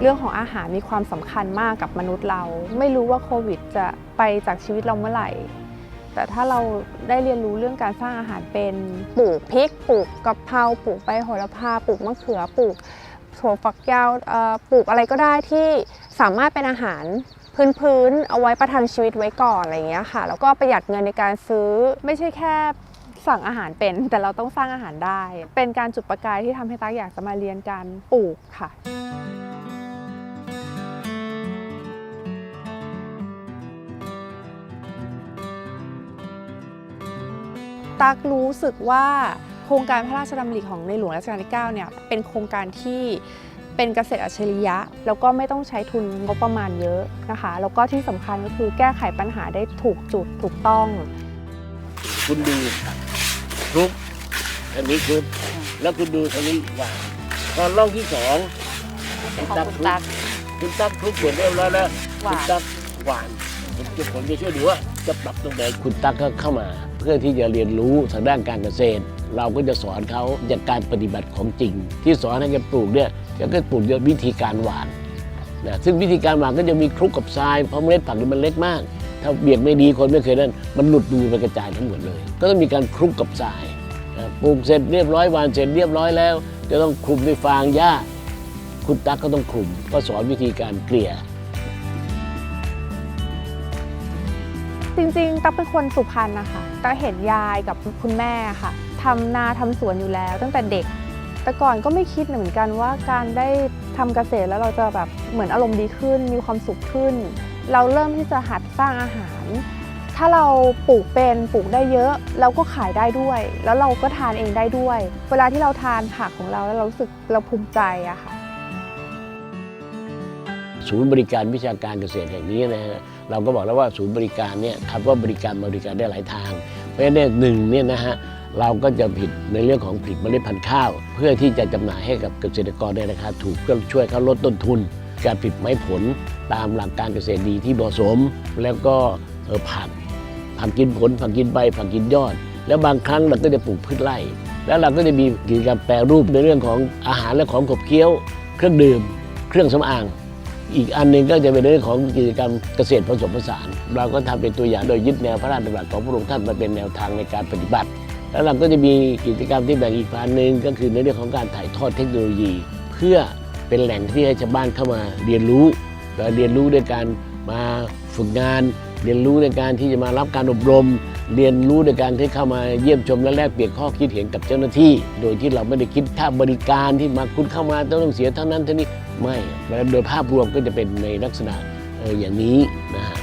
เรื่องของอาหารมีความสำคัญมากกับมนุษย์เรา ไม่รู้ว่าโควิดจะไปจากชีวิตเราเมื่อไหร่ แต่ถ้าเราได้เรียนรู้เรื่องการสร้างอาหารเป็นปลูกพริกปลูกกะเพราปลูกใบโหระพาปลูกมะเขือปลูกถั่วฝักยาวปลูกอะไรก็ได้ที่สามารถเป็นอาหารพื้นๆเอาไว้ประทังชีวิตไว้ก่อนอะไรอย่างเงี้ยค่ะ แล้วก็ประหยัดเงินในการซื้อไม่ใช่แค่สั่งอาหารเป็น แต่เราต้องสร้างอาหารได้ เป็นการจุดประกายที่ทำให้ตั๊กอยากจะมาเรียนการปลูกค่ะ ตักรู้สึกว่าโครงการพระราชดำริของในหลวงรัชกาลที่9เนี่ยเป็นโครงการที่เป็นเกษตรอัจฉริยะ แล้วก็ไม่ต้องใช้ทุนงบประมาณเยอะนะคะ แล้วก็ที่สำคัญก็คือแก้ไขปัญหาได้ถูกจุดถูกต้อง คุณดูคลุกอันนี้คือแล้วคุณดูทางนี้หวานตอนร่องที่สองของคุณตั๊กคุณตักคลุกเสร็จเรียบร้อยแล้วหวานคุณตักหวานผมจะผมจะช่วยดูว่า จะปรับตรงไหนคุณตักก็เข้ามา เพื่อที่จะเรียนรู้ทางด้านการเกษตร เราก็จะสอนเขาจากการปฏิบัติของจริง ที่สอนให้แกปลูกเนี่ยแกก็ปลูกด้วยวิธีการหวานนะซึ่งวิธีการหวานก็จะมีคลุกกับทรายเพราะเมล็ดผักนี่มันเล็กมาก ถ้าเบียดไม่ดีคนไม่เคยนั่นมันหลุดดูไปกระจายทั้งหมดเลย ก็ต้องมีการคลุกกับทรายนะปลูกเสร็จเรียบร้อยหวานเสร็จเรียบร้อยแล้ว จะต้องคลุมด้วยฟางหญ้า คุณตั๊กก็ต้องคลุมก็สอนวิธีการเกลี่ย จริงๆ ตั๊กเป็นคนสุพรรณนะคะตั๊กเห็นยายกับคุณแม่ค่ะทำนาทำสวนอยู่แล้ว ตั้งแต่เด็ก แต่ก่อนก็ไม่คิดเหมือนกันว่าการได้ทำเกษตรแล้วเราจะแบบเหมือนอารมณ์ดีขึ้น มีความสุขขึ้น เราเริ่มที่จะหัดสร้างอาหาร ถ้าเราปลูกเป็นปลูกได้เยอะ เราก็ขายได้ด้วย แล้วเราก็ทานเองได้ด้วย เวลาที่เราทานผักของเราแล้วเรารู้สึกเราภูมิใจอะค่ะ ศูนย์บริการวิชาการเกษตรแห่งนี้นะฮะ เราก็บอกแล้วว่าศูนย์บริการเนี่ยคำว่าบริการบริการได้หลายทาง เพราะฉะนั้นหนึ่งเนี่ยนะฮะเราก็จะผิดในเรื่องของผลิตเมล็ดพันธุ์ข้าว เพื่อที่จะจำหน่ายให้กับเกษตรกรได้ราคาถูกเพื่อช่วยเขาลดต้นทุน การผลิตไม้ผลตามหลักการเกษตรดีที่เหมาะสม แล้วก็เออผักผักกินผลผักกินใบผักกินยอด แล้วบางครั้งเราก็จะปลูกพืชไร่ แล้วเราก็จะมีกิจกรรมแปรรูปในเรื่องของอาหารและของขบเคี้ยว เครื่องดื่ม เครื่องสำอาง อีกอันหนึ่งก็จะเป็นเรื่องของกิจกรรมเกษตรผสมผสาน เราก็ทำเป็นตัวอย่างโดยยึดแนวพระราชดำรัสของพระองค์ท่านมาเป็นแนวทางในการปฏิบัติ แล้วเราก็จะมีกิจกรรมที่แบ่งอีกพานหนึ่งก็คือในเรื่องของการถ่ายทอดเทคโนโลยี เพื่อเป็นแหล่งที่ให้ชาวบ้านเข้ามาเรียนรู้และเรียนรู้ด้วยการมาฝึกงาน เรียนรู้ในการที่จะมารับการอบรม เรียนรู้ในการที่เข้ามาเยี่ยมชมและแลกเปลี่ยนข้อคิดเห็นกับเจ้าหน้าที่ โดยที่เราไม่ได้คิดค่าบริการที่มาคุณเข้ามาต้องเสียเท่านั้นเท่านี้ ไม่แล้วโดยภาพรวมก็จะเป็นในลักษณะอย่างนี้นะฮะ